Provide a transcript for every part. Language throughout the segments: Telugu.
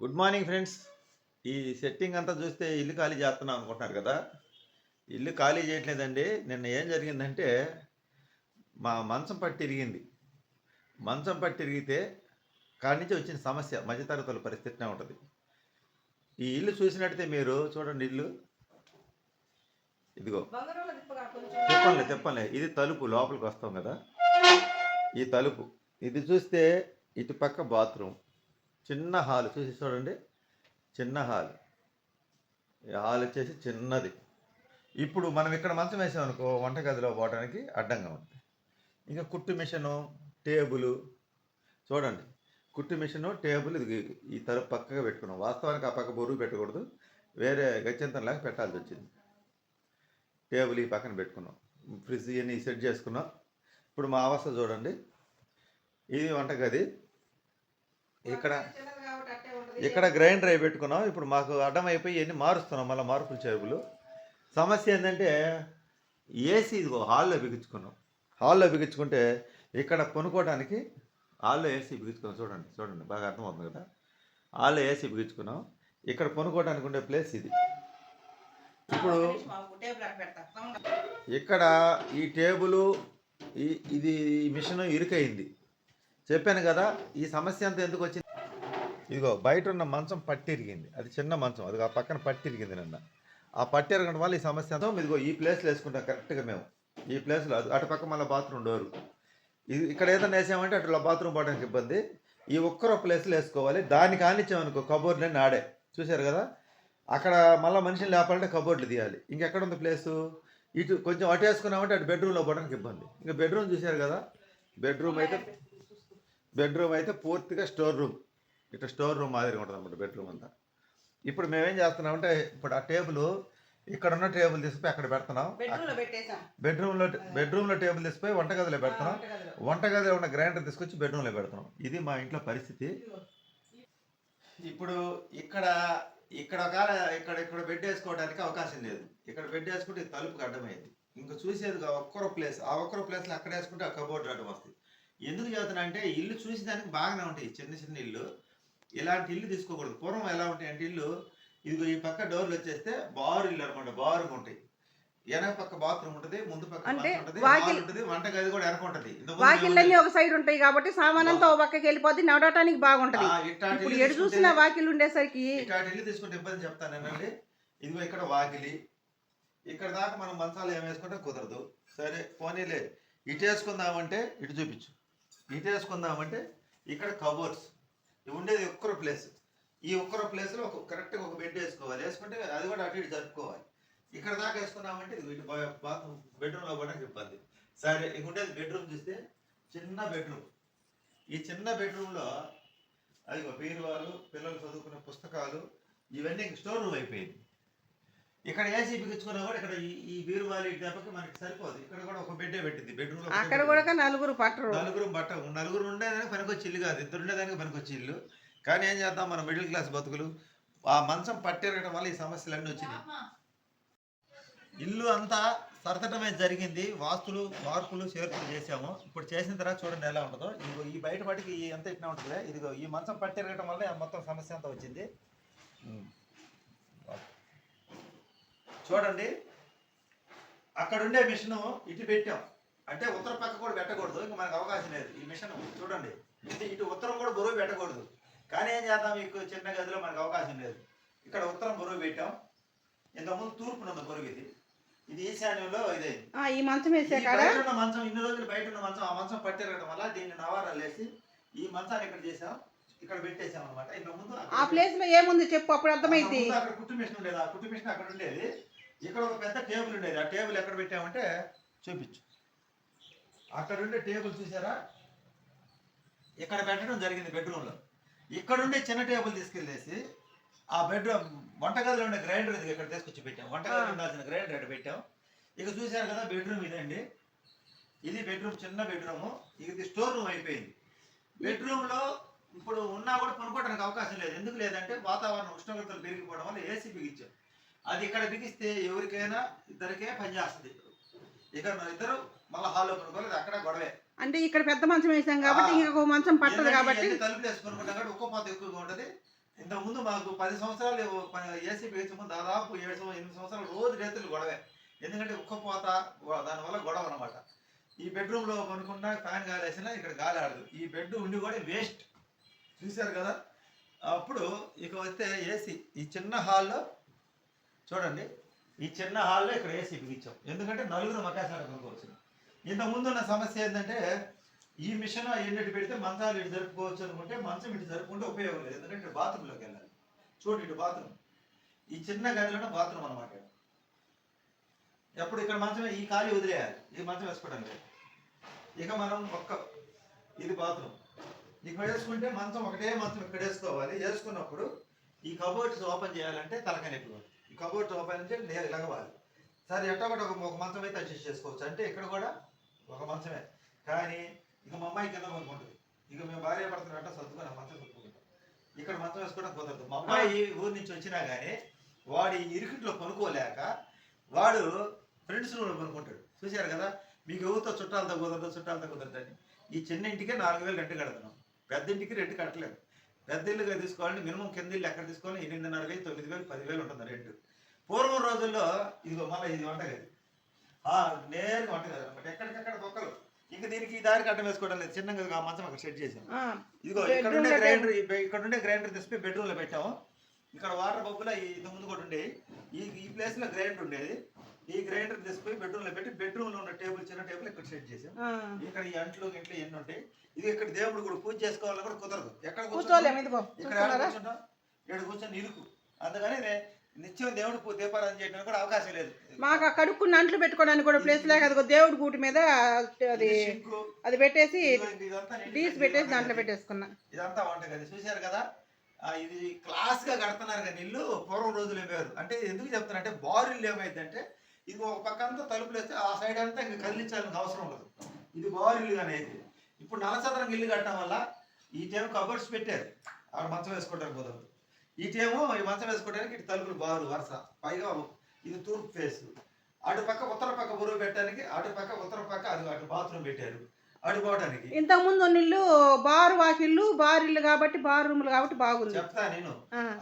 Good morning friends. ఈ సెట్టింగ్ అంతా చూస్తే ఇల్లు ఖాళీ చేస్తున్నాం అనుకుంటున్నారు కదా. ఇల్లు ఖాళీ చేయట్లేదండి. నిన్న ఏం జరిగిందంటే మా మంచం పట్టి ఇరిగింది మంచం పట్టి ఇరిగితే కాడి నుంచి వచ్చిన సమస్య మధ్యతరగతుల పరిస్థితినే ఉంటుంది. ఈ ఇల్లు చూసినట్టయితే మీరు చూడండి ఇల్లు. ఇదిగో. తిప్పంలే తిప్పంలే. ఇది తలుపు లోపలికి వస్తాం కదా. ఈ తలుపు. ఇది చూస్తే ఇటు పక్క బాత్రూమ్. చిన్న హాల్ చూసి చూడండి. చిన్న హాల్. ఈ హాల్ వచ్చేసి చిన్నది. ఇప్పుడు మనం ఇక్కడ మంచం వేసామనుకో వంటగదిలో పోవడానికి అడ్డంగా ఉంది. ఇంకా కుట్టు మిషను టేబుల్ చూడండి. కుట్టు మిషను టేబుల్ ఇది ఈ తరపు పక్కగా పెట్టుకున్నాం. వాస్తవానికి ఆ పక్క బొరువు పెట్టకూడదు. వేరే గత్యంతరంలాగా పెట్టాల్సి వచ్చింది. టేబుల్ ఈ పక్కన పెట్టుకున్నాం. ఫ్రిడ్జ్ ఇవన్నీ సెట్ చేసుకున్నాం. ఇప్పుడు మా అవస్థ చూడండి. ఇది వంటగది. ఇక్కడ ఇక్కడ గ్రైండర్ అయి పెట్టుకున్నాం. ఇప్పుడు మాకు అడ్డం అయిపోయి ఇవన్నీ మారుస్తున్నాం మళ్ళీ మార్పులు చేరుపులు. సమస్య ఏంటంటే ఏసీ ఇదిగో హాల్లో బిగించుకున్నాం. హాల్లో బిగించుకుంటే ఇక్కడ కొనుక్కోవడానికి హాల్లో ఏసీ బిగించుకున్నాం. చూడండి చూడండి బాగా అర్థమవుతుంది కదా. హాల్లో ఏసీ బిగించుకున్నాం. ఇక్కడ కొనుక్కోవడానికి ఉండే ప్లేస్ ఇది. ఇప్పుడు ఇక్కడ ఈ టేబుల్ ఈ ఇది ఈ మిషన్ ఇరుకైంది. చెప్పాను కదా ఈ సమస్య అంతా ఎందుకు వచ్చింది? ఇదిగో బయట ఉన్న మంచం పట్టిరిగింది. అది చిన్న మంచం అది ఆ పక్కన పట్టిరిగింది నిన్న. ఆ పట్టిరగడం వల్ల ఈ సమస్య అంతా ఇదిగో ఈ ప్లేస్లో వేసుకుంటాం కరెక్ట్గా మేము. ఈ ప్లేస్లో అది అటు పక్క మళ్ళీ బాత్రూమ్ డోరు ఇది ఇక్కడ ఏదైనా వేసామంటే అట్లా బాత్రూమ్ పోవడానికి ఇబ్బంది. ఈ ఒక్కరో ప్లేస్లో వేసుకోవాలి. దానికి ఆనిచ్చామనుకో కబోర్డ్ని ఆడే. చూశారు కదా? అక్కడ మళ్ళీ మనిషిని లేపాలంటే కబోర్డ్లు తీయాలి. ఇంకెక్కడ ఉంది ప్లేసు ఇటు కొంచెం అటు వేసుకున్నామంటే అటు బెడ్రూమ్లో పోవడానికి ఇబ్బంది. ఇంకా బెడ్రూమ్ చూశారు కదా? బెడ్రూమ్ అయితే బెడ్రూమ్ అయితే పూర్తిగా స్టోర్ రూమ్. ఇట్లా స్టోర్ రూమ్ మాదిరిగా ఉంటుంది అన్నమాట బెడ్రూమ్ అంతా. ఇప్పుడు మేమేం చేస్తున్నామంటే ఇప్పుడు ఆ టేబుల్ ఇక్కడ ఉన్న టేబుల్ తీసుకుపోయి అక్కడ పెడుతున్నాం. బెడ్రూమ్లో పెట్టేసాం బెడ్రూమ్లో టేబుల్ తీసుకుపోయి వంటగదిలో పెడుతున్నాం. వంటగదిలో. వంటగదిలో ఉన్న గ్రైండర్ తీసుకొచ్చి బెడ్రూమ్లో పెడుతున్నాం. ఇది మా ఇంట్లో పరిస్థితి. ఇప్పుడు ఇక్కడ ఇక్కడ ఒక ఇక్కడ ఇక్కడ బెడ్ వేసుకోవడానికి అవకాశం లేదు. ఇక్కడ బెడ్ వేసుకుంటే ఇది తలుపుకి అడ్డమైంది. ఇంకా చూసేది ఒక్కరో ప్లేస్ ఆ ఒక్కరో ప్లేస్లో అక్కడ వేసుకుంటే ఆ కబోర్డ్ అడ్డం వస్తుంది. ఎందుకు చెబుతున్నా అంటే ఇల్లు చూసేదానికి బాగానే ఉంటాయి చిన్న చిన్న ఇల్లు. ఇలాంటి ఇల్లు తీసుకోకూడదు. పూర్వం ఎలా ఉంటాయి అంటే ఇల్లు ఇదిగో ఈ పక్క డోర్లు వచ్చేస్తే బారు ఇల్లు అనమాట బారుగా ఉంటాయి. వెనక పక్క బాత్రూమ్ ఉంటుంది ముందు పక్క ఉంటుంది ఉంటుంది వంటగది కూడా వెనక ఉంటుంది. వాకిళ్ళన్నీ ఒక సైడ్ ఉంటాయి కాబట్టి సామానంతా ఒక పక్కకి వెళ్ళిపోద్ది నడవటానికి బాగుంటది. ఇప్పుడు ఎడు చూసిన వాకిల్ ఉండేసరికి ఇట్లాంటి ఇల్లు తీసుకుంటే ఇబ్బంది చెప్తానేనండి ఇదిగో ఇక్కడ వాకిలి. ఇక్కడ దాకా మనం మంచాలు ఏం వేసుకుంటే కుదరదు. సరే పోనీలే. ఇటు వేసుకుందామంటే ఇటు చూపించు. వేసుకుందామంటే ఇక్కడ కబోర్డ్స్ ఉండేది ఒక్కరో ప్లేస్ ఈ ఒక్కరో ప్లేస్లో ఒక కరెక్ట్గా ఒక బెడ్ వేసుకోవాలి. వేసుకుంటే అది కూడా అటు ఇటు జరుపుకోవాలి. ఇక్కడ దాకా వేసుకున్నామంటే ఇది బాత్రూమ్ బెడ్రూమ్లో కూడా ఇబ్బంది. సరే ఇక ఉండేది బెడ్రూమ్ చూస్తే చిన్న బెడ్రూమ్ ఈ చిన్న బెడ్రూమ్లో అదిగో బీరువాలు పిల్లలు చదువుకునే పుస్తకాలు ఇవన్నీ స్టోర్ రూమ్ అయిపోయింది. ఇక్కడ ఏసీ బిగించుకున్నా కూడా ఇక్కడ ఈ బీరువాలు దెబ్బకి మనకి సరిపోదు. ఇక్కడ కూడా ఒక బెడ్డే పెట్టింది. బెడ్రూమ్లో అక్కడ కూడా నలుగురు పట్టరు. నలుగురు బట్ట నలుగురు ఉండేదానికి పనికొచ్చి ఇల్లు కాదు. ఇద్దరు ఉండేదానికి పనికొచ్చి ఇల్లు. కానీ ఏం చేద్దాం మన? మిడిల్ క్లాస్ బతుకులు. ఆ మంచం పట్టేరగడం వల్ల ఈ సమస్యలన్నీ వచ్చినాయి. ఇల్లు అంతా సరదటమే జరిగింది. వాస్తులు మార్పులు చేర్పులు చేసాము ఇప్పుడు చేసిన తర్వాత చూడండి ఎలా ఉంటుందో. ఇదిగో ఈ బయట పడికి అంతా ఇట్లా ఉంటుంది ఇదిగో ఈ మంచం పట్టేరగడం వల్ల మొత్తం సమస్య అంతా వచ్చింది. చూడండి. అక్కడ ఉండే మిషన్ ఇటు పెట్టాం. అంటే ఉత్తర పక్క కూడా పెట్టకూడదు ఇంకా మనకు అవకాశం లేదు ఈ మిషన్. చూడండి. ఇది ఇటు ఉత్తరం కూడా బరువు పెట్టకూడదు. కానీ ఏం చేద్దాం మీకు చిన్న గదిలో మనకు అవకాశం లేదు. ఇక్కడ ఉత్తరం బరువు పెట్టాం. ఇంతకుముందు తూర్పున ఉన్న బరువు ఇది. ఇది ఈశాన్యంలో ఇదే ఆ, ఈ మంచం ఉన్న మంచం ఇన్ని రోజులు బయట ఉన్న మంచం ఆ మంచం పట్టిరగడం వల్ల దీన్ని నవారాలు వేసి ఈ మంచాన్ని ఇక్కడ చేసాం. ఇక్కడ పెట్టేసాం అనమాట ఇంతకు ముందు ఆ ప్లేస్లో ఏముంది చెప్పు అప్పుడు అర్థమైంది ముందు అక్కడ కుట్టు మిషన్ ఉండేది. ఆ కుట్టు మిషన్ అక్కడ ఉండేది. ఇక్కడ ఒక పెద్ద టేబుల్ ఉండేది. ఆ టేబుల్ ఎక్కడ పెట్టామంటే చూపించు. అక్కడ ఉండే టేబుల్ చూసారా? ఇక్కడ పెట్టడం జరిగింది బెడ్రూమ్లో. ఇక్కడ ఉండే చిన్న టేబుల్ తీసుకెళ్ళేసి ఆ బెడ్రూమ్ వంటగదిలో ఉండే గ్రైండర్ ఇది ఇక్కడ తీసుకొచ్చి పెట్టాం. వంటగదిలో. ఉండాల్సిన గ్రైండర్ ఇక్కడ పెట్టాం. ఇక చూశారు కదా బెడ్రూమ్ ఇదండి. ఇది బెడ్రూమ్ చిన్న బెడ్రూమ్. ఇది స్టోర్ రూమ్ అయిపోయింది. బెడ్రూమ్లో ఇప్పుడు ఉన్నా కూడా కొనుక్కోవడానికి అవకాశం లేదు. ఎందుకు లేదంటే వాతావరణం ఉష్ణోగ్రతలు పెరిగిపోవడం వల్ల ఏసీ బిగించాం అది ఇక్కడ బిగిస్తే ఎవరికైనా ఇద్దరికే పనిచేస్తుంది ఇక ఇద్దరు మళ్ళీ హాల్లో కొనుక్కోలేదు అక్కడ గొడవే. అంటే ఇక్కడ పెద్ద మంచం వేసాం కాబట్టి. ఇంకొక మంచం పట్టదు కాబట్టి. తలుపులు వేసి కొనుక్కుంటాం కాబట్టి ఒక్కో పాత ఎక్కువగా ఉంటుంది. ఇంతకుముందు మాకు పది సంవత్సరాలు ఏసీ ముందు దాదాపు ఏడు సంవత్సరాలు ఎనిమిది సంవత్సరాలు రోజు రేతులు గొడవే. ఎందుకంటే ఉక్కపోత గొ- దానివల్ల గొడవ అనమాట ఈ బెడ్రూమ్లో కొనుక్కున్నా ఫ్యాన్ గాలి వేసినా ఇక్కడ గాలి ఆడదు. ఈ బెడ్ ఉండి కూడా వేస్ట్ చూశారు కదా? అప్పుడు ఇక వస్తే ఏసీ ఈ చిన్న హాల్లో చూడండి ఈ చిన్న హాల్లో ఇక్కడ ఏసీ బిగించాం. ఎందుకంటే నలుగురు మకాసాలు కొనుక్కోవచ్చు ఇంతకుముందు ఉన్న సమస్య ఏంటంటే ఈ మిషన్ ఎన్నిటి పెడితే మంచాలు ఇటు జరుపుకోవచ్చు అనుకుంటే మంచం ఇటు జరుపుకుంటే ఉపయోగం లేదు. ఎందుకంటే ఇటు బాత్రూంలోకి వెళ్ళాలి. చూడు ఇటు బాత్రూమ్ ఈ చిన్న గదిలోనే బాత్రూమ్ అనమాట ఎప్పుడు ఇక్కడ మంచం ఈ ఖాళీ వదిలేయాలి. ఈ మంచం వేసుకోవడానికి ఇక మనం ఒక్క ఇది బాత్రూమ్ ఇక్కడ వేసుకుంటే మంచం ఒకటే మంచం ఇక్కడ వేసుకోవాలి. వేసుకున్నప్పుడు ఈ కబోర్డ్స్ ఓపెన్ చేయాలంటే తలకాయ నొప్పి పడుతుంది. ఈ కబోర్డ్స్ ఓపెన్ అంటే లే- లగవాలి సరే ఎట్టా ఒకటి ఒక ఒక మంచం అయితే అడ్జస్ట్ చేసుకోవచ్చు. అంటే ఇక్కడ కూడా ఒక మంచమే. కానీ ఇక మా అమ్మాయి కింద కొనుక్కుంటుంది ఇక మేము భార్య వెంట సర్దుకొని మంచం కొనుక్కుంటాం ఇక్కడ మంచం వేసుకోవడం కుదరదు. మా అమ్మాయి ఊరి నుంచి వచ్చినా కానీ వాడు ఈ ఇరుకిట్లో కొనుక్కోలేక వాడు ఫ్రెండ్స్ రూమ్లో కొనుక్కుంటాడు చూశారు కదా? మీకు ఎవరితో చుట్టాలతో కుదరదు చుట్టాలతో కుదరదని ఈ చిన్న ఇంటికే నాలుగు వేలు రెంట్ కడుతున్నాం పెద్ద ఇంటికి రెంట్ కట్టలేము పెద్ద ఇల్లుగా తీసుకోవాలంటే మినిమం కింద ఇల్లు ఎక్కడ తీసుకోవాలి? ఎనిమిదిన్నర వేలు తొమ్మిది వేలు పదివేలు ఉంటుంది రెంట్ పూర్వం రోజుల్లో ఇదిగో మళ్ళీ ఇది వంటగది. ఆ, నేరుగా వంటగది అనమాట ఎక్కడికక్కడ బొక్కలు ఇంకా దీనికి ఈ దారికి అడ్డం వేసుకోవడం లేదు. చిన్నగా ఆ మంచం అక్కడ సెట్ చేసాం ఇదిగో ఇక్కడ ఉండే గ్రైండర్ ఇక్కడ ఉండే గ్రైండర్ తెచ్చిపోయి బెడ్రూమ్లో పెట్టాము. ఇక్కడ వాటర్ బొబ్బులో ఈ ఇంత ముందు కూడా ఉండేది ఈ ఈ ప్లేస్లో గ్రైండర్ ఉండేది. ఈ గ్రైండర్ తీసుకుపోయి బెడ్రూమ్లో పెట్టి బెడ్రూమ్లో ఉన్న టేబుల్ చిన్న టేబుల్ ఇక్కడ సెట్ చేసాం. ఇక్కడ ఈ అంట్లు ఇంట్లో ఎన్ని ఉంటాయి. ఇది ఇక్కడ దేవుడు కూడా పూజ చేసుకోవాలని కూడా కుదరదు. ఎక్కడ కూర్చోలేము ఇక్కడ కూర్చుంటాం ఇక్కడ కూర్చొని ఇరుకు అందుకని నిత్యం దేవుడు దీపారాధన చేయడానికి కూడా అవకాశం లేదు. మాకు ఆ కడుక్కున్న అంట్లు పెట్టుకోవడానికి కూడా ప్లేస్ లేక అదిగో దేవుడి గూటి మీద అది అది పెట్టేసి డీస్ పెట్టేసి. దాంట్లో పెట్టేసుకున్నా. ఇదంతా వంటగది చూశారు కదా? ఇది క్లాస్గా కడుతున్నారు కానీ ఇల్లు పూర్వం రోజులు వేరు అంటే ఎందుకు చెప్తానంటే బారులు ఏమైందంటే ఇది ఒక పక్క అంతా తలుపులు వేస్తే ఆ సైడ్ అంతా ఇంకా కదిలించాలని అవసరం ఉండదు. ఇది బారులు కానీ అయింది ఇప్పుడు నలసదరం ఇల్లు కట్టడం వల్ల ఈ టైం కబర్డ్స్ పెట్టారు. ఆడ మంచం వేసుకోవడానికి కుదరదు ఈ టైము ఈ మంచం వేసుకోవడానికి ఇటు తలుపులు బారు వరుస. పైగా ఇది తూర్పు ఫేస్ అటు పక్క ఉత్తర పక్క బరువు పెట్టడానికి అటు పక్క ఉత్తర పక్క అది అటు బాత్రూమ్ పెట్టారు. అటు పోవడానికి. ఇంతకు ముందు ఇల్లు బారు వాకిళ్ళు బారు ఇల్లు కాబట్టి బారు రూములు కాబట్టి బాగుంది. చెప్తా నేను.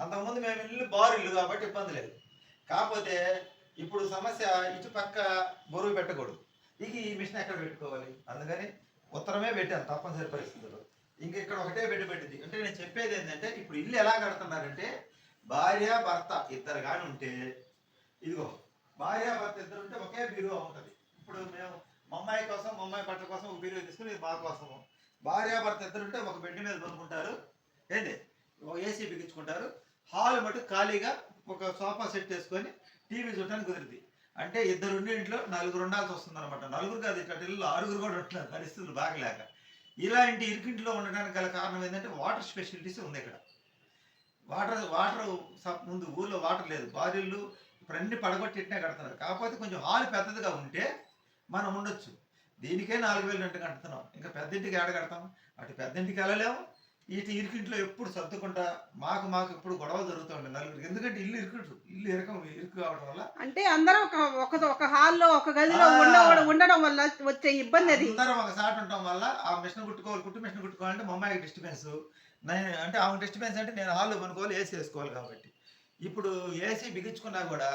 అంతకుముందు మేము ఇల్లు బారు ఇల్లు కాబట్టి ఇబ్బంది లేదు. కాకపోతే ఇప్పుడు సమస్య ఇటు పక్క బరువు పెట్టకూడదు. ఇక ఈ మిషన్ ఎక్కడ పెట్టుకోవాలి? అందుకని ఉత్తరమే పెట్టాను తప్పనిసరి పరిస్థితుల్లో. ఇంక ఇక్కడ ఒకటే బెడ్ పెట్టింది. అంటే నేను చెప్పేది ఏంటంటే ఇప్పుడు ఇల్లు ఎలా కడుతున్నారంటే భార్య భర్త ఇద్దరు కానీ ఉంటే ఇదిగో భార్య భర్త ఇద్దరు ఉంటే ఒకే బీరువా ఉంటుంది. ఇప్పుడు మేము మమ్మాయి అమ్మాయి కోసం మమ్మాయి అమ్మాయి బట్టల కోసం ఒక బీరువా తీసుకుని ఇది మా కోసము. భార్య భర్త ఇద్దరు ఉంటే ఒక బెడ్ మీద పనుకుంటారు ఏంటి ఒక ఏసీ బిగించుకుంటారు హాల్ మటు ఖాళీగా ఒక సోఫా సెట్ వేసుకొని టీవీ చూడటానికి కుదిరింది అంటే ఇద్దరు ఇంట్లో నలుగురు ఉండాల్సి వస్తుంది అనమాట నలుగురు కాదు ఇక్కడ ఇల్లు ఆరుగురు కూడా ఉంటున్నారు పరిస్థితులు బాగలేక. ఇలాంటి ఇరుకింట్లో ఉండడానికి గల కారణం ఏంటంటే వాటర్ స్పెషాలిటీస్ ఉంది ఇక్కడ. వాటర్ వాటర్ ముందు ఊళ్ళో వాటర్ లేదు. బారిళ్ళు ఇప్పుడు అన్ని పడగొట్టిట్నే కడుతున్నారు. కాకపోతే కొంచెం హాల్ పెద్దదిగా ఉంటే మనం ఉండొచ్చు. దీనికే నాలుగు వేలు రెండు కడుతున్నాం. ఇంకా పెద్దింటికి ఏడ కడతాం? అటు పెద్దింటికి వెళ్ళలేము. ఇటు ఇరుకింట్లో ఎప్పుడు సర్దుకుంటా మాకు మాకు ఇప్పుడు గొడవ జరుగుతూ ఉంటుంది నలుగురికి. ఎందుకంటే ఇల్లు ఇరుకు ఇల్లు ఇరకం ఇరుకు కావడం వల్ల అంటే అందరం ఒక ఒక ఒక హాల్లో ఒక గదిలో. ఉండడం వల్ల వచ్చే ఇబ్బంది అది. అందరం ఒక సాట్ ఉండటం వల్ల ఆ మిషన్ కుట్టుకోవాలి కుట్టు మిషన్ కుట్టుకోవాలంటే మా అమ్మాయికి డిస్టర్బెన్స్ నేను అంటే ఆమె డిస్టర్బెన్స్ అంటే నేను హాల్లో కొనుక్కోవాలి ఏసీ వేసుకోవాలి కాబట్టి. ఇప్పుడు ఏసీ బిగించుకున్నా కూడా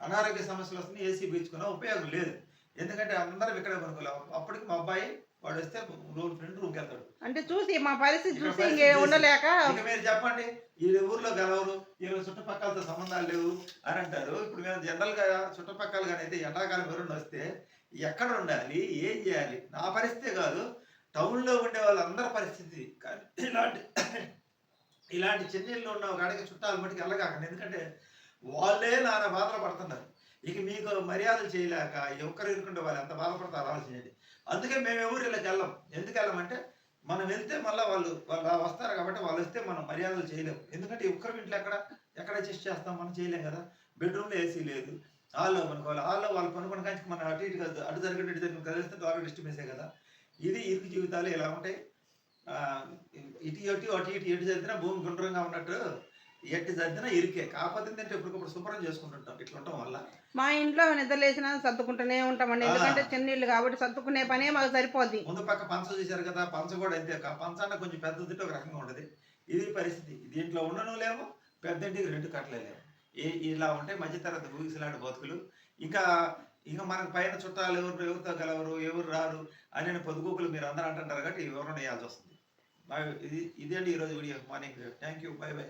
అనారోగ్య సమస్యలు వస్తుంది ఏసీ బిగించుకున్నా ఉపయోగం లేదు. ఎందుకంటే అందరం ఇక్కడే కొనుక్కోలేము అప్పటికి మా అబ్బాయి వాడు వస్తే రూమ్ ఫ్రెండ్ రూమ్కి వెళ్తాడు అంటే చూసి మా పరిస్థితి చూసి ఇంకే. ఉండలేక ఇక మీరు చెప్పండి ఈ ఊర్లో గెలవరు వీళ్ళ చుట్టుపక్కలతో సంబంధాలు లేవు అని అంటారు. ఇప్పుడు మేము జనరల్గా చుట్టుపక్కల కానీ అయితే ఎండాకాలం ఎవరైనా వస్తే ఎక్కడ ఉండాలి ఏం చేయాలి? నా పరిస్థితే కాదు టౌన్లో ఉండే వాళ్ళందరి పరిస్థితి కానీ ఇలాంటి ఇలాంటి చెన్నైలో ఉన్న కాడికి చుట్టాలు మటుకు వెళ్ళగాకండి. ఎందుకంటే వాళ్ళే నానా బాధలు పడుతున్నారు. ఇక మర్యాదలు చేయలేక ఎవరు ఇరుకుంటే వాళ్ళు ఎంత బాధపడతారు ఆలోచించండి. అందుకే మేము ఎవరు ఇలా వెళ్ళం. ఎందుకు వెళ్ళమంటే మనం వెళ్తే మళ్ళీ వాళ్ళు వాళ్ళు వస్తారు కాబట్టి వాళ్ళు వస్తే మనం మర్యాదలు చేయలేము. ఎందుకంటే ఒక్కరి ఇంట్లో ఎక్కడ ఎక్కడ అడ్జస్ట్ చేస్తాం? మనం చేయలేం కదా. బెడ్రూమ్లో ఏసీ లేదు. హాల్లో పనుకోవాలి. హాల్లో వాళ్ళు పనుకున్న కానీ మనం అటు ఇటు కాదు అటు జరిగినట్టు ఇటు జరిగిన కదిలిస్తే ద్వారా డిస్టర్బెన్సే కదా. ఇది ఇరుకు జీవితాలు ఇలా ఉంటాయి? ఇటు అటు అటు ఇటు ఎటు జరిగినా భూమి గుండ్రంగా ఉన్నట్టు ఎట్టి చదివినా ఇరికే. కాకపోతే ఏంటంటే ఇప్పటికప్పుడు శుభ్రం చేసుకుంటుంటాం. ఇట్లా ఉండటం వల్ల. మా ఇంట్లో నిద్ర లేచినా సర్దుకుంటూనే ఉంటామండి. ఎందుకంటే చిన్న ఇల్లు కాబట్టి సర్దుకునే పనే మాకు సరిపోద్ది. ముందు పక్క పంచ చూశారు కదా పంచ కూడా అంతే. కా- పంచ అన్న కొంచెం పెద్దది ఒక రకంగా ఉంటుంది. ఇది పరిస్థితి. దీంట్లో ఉండను లేము పెద్దంటికి రెండు కట్టలేము ఈ ఇలా ఉంటే మధ్యతరగతి ఊగిసలాంటి బతుకులు. ఇంకా ఇంకా మనకు పైన చుట్టాలు ఎవరు ఎవరితో గలవరు ఎవరు రారు అని పొదుగుకులు మీరు అందరూ అంటుంటారు కాబట్టి వివరణ వేయాల్సి వస్తుంది. బాయ్ ఇది ఇదేంటి ఈరోజు video. Morning. Thank you bye bye.